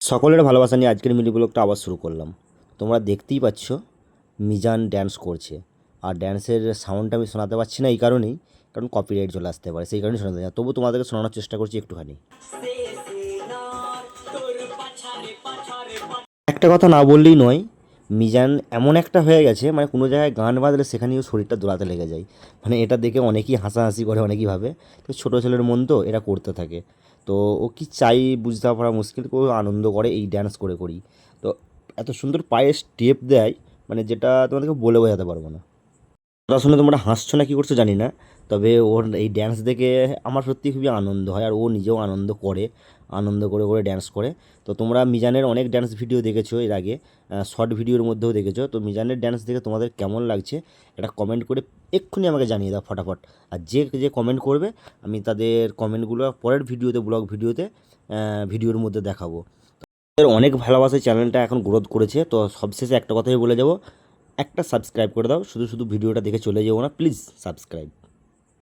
সকলের ভালোবাসা নিয়ে আজকের মিনি ব্লগটা আবার শুরু করলাম। তোমরা দেখতেই পাচ্ছ মিজান ড্যান্স করছে। আর ড্যান্সের সাউন্ডটা আমি শোনাতে পারছি না এই কারণেই কারণ কপিরাইট চলে আসতে পারে সেই কারণে শোনাতে না। তবু তোমাদেরকে শোনানোর চেষ্টা করছি একটুখানি। একটা কথা না বললেই নয় মিজান এমন একটা হয়ে গেছে মানে কোনো জায়গায় গান বাজলে সেখানেও শরীরটা দোলাতে লেগে যায়। মানে এটা দেখে অনেকেই হাসাহাসি করে, অনেকেই ভাবে তো ছোটো ছেলের মন তো এটা করতে থাকে। তো ও কি চাই বুঝতে পারা মুশকিল, ও আনন্দ করে এই ড্যান্স করে করি। তো এত সুন্দর পায়ে স্টেপ দেয় মানে যেটা তোমাদেরকে বলে বোঝাতে পারব না। কথা শুনে তোমরা হাসছো না, কী করছ জানি না। তবে ওর এই ড্যান্স দেখে আমার সত্যি খুবই আনন্দ হয়, আর ও নিজেও আনন্দ করে আনন্দ করে করে ড্যান্স করে। তো তোমরা মিজানের অনেক ড্যান্স ভিডিও দেখেছ এর আগে শর্ট ভিডিওর মধ্যেও দেখেছ। তো মিজানের ড্যান্স দেখে তোমাদের কেমন লাগছে, এটা কমেন্ট করে এক্ষুনি আমাকে জানিয়ে দাও ফটাফট। আর যে যে কমেন্ট করবে, আমি তাদের কমেন্টগুলো পরের ভিডিওতে ব্লগ ভিডিওতে ভিডিওর মধ্যে দেখাবো। অনেক ভালোবাসে চ্যানেলটা এখন গ্রোথ করেছে। তো সবশেষে একটা কথাই বলে যাব একটা সাবস্ক্রাইব করে দাও। শুধু শুধু ভিডিওটা দেখে চলে যাব না প্লিজ সাবস্ক্রাইব